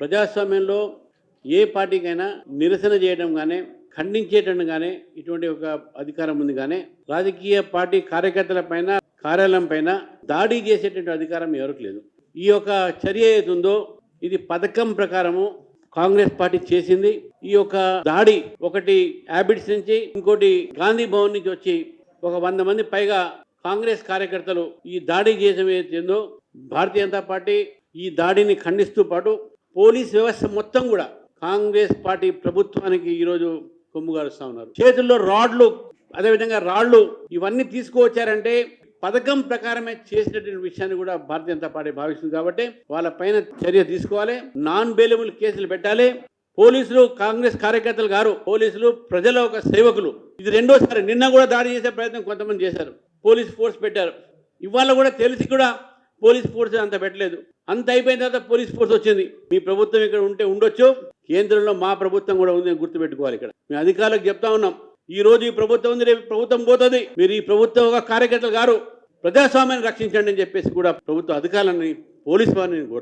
ప్రజాస్వామ్యంలో ఏ పార్టీకైనా నిరసన చేయడం కానీ ఖండించేటట్టు కానీ ఇటువంటి ఒక అధికారం ఉంది కానీ రాజకీయ పార్టీ కార్యకర్తల పైన కార్యాలయం పైన దాడి చేసేటువంటి అధికారం ఎవరికి లేదు. ఈ యొక్క చర్య ఏదుందో ఇది పథకం ప్రకారము కాంగ్రెస్ పార్టీ చేసింది. ఈ యొక్క దాడి ఒకటి హ్యాబిట్స్ నుంచి ఇంకోటి గాంధీ భవన్ నుంచి వచ్చి ఒక వంద మంది పైగా కాంగ్రెస్ కార్యకర్తలు ఈ దాడి చేసిన ఏదైతుందో భారతీయ జనతా పార్టీ ఈ దాడిని ఖండిస్తూ పాటు పోలీస్ వ్యవస్థ మొత్తం కూడా కాంగ్రెస్ పార్టీ ప్రభుత్వానికి ఈరోజు కొమ్ముగారుస్తా ఉన్నారు. చేతుల్లో రాడ్లు అదేవిధంగా రాళ్ళు ఇవన్నీ తీసుకువచ్చారంటే పథకం ప్రకారమే చేసినటువంటి విషయాన్ని కూడా భారతీయ జనతా పార్టీ భావిస్తుంది కాబట్టి వాళ్ళ పైన చర్య తీసుకోవాలి. నాన్ బెయిలబుల్ కేసులు పెట్టాలి. పోలీసులు కాంగ్రెస్ కార్యకర్తలు గారు పోలీసులు ప్రజల ఒక సేవకులు. ఇది రెండోసారి నిన్న కూడా దాడి చేసే ప్రయత్నం కొంతమంది చేశారు. పోలీస్ ఫోర్స్ పెట్టారు. ఇవాళ కూడా తెలిసి కూడా పోలీస్ ఫోర్స్ అంత పెట్టలేదు. అంత అయిపోయిన తర్వాత పోలీస్ ఫోర్స్ వచ్చింది. మీ ప్రభుత్వం ఇక్కడ ఉంటే ఉండొచ్చు. కేంద్రంలో మా ప్రభుత్వం కూడా ఉంది గుర్తుపెట్టుకోవాలి ఇక్కడ. మేము అధికారులకు చెప్తా ఉన్నాం. ఈ రోజు ఈ ప్రభుత్వం ఉంది రేపు ప్రభుత్వం పోతుంది. మీరు ఈ ప్రభుత్వం ఒక కార్యకర్తలు గారు ప్రజాస్వామ్యాన్ని రక్షించండి అని చెప్పేసి కూడా ప్రభుత్వ అధికారులని పోలీస్ వారిని నేను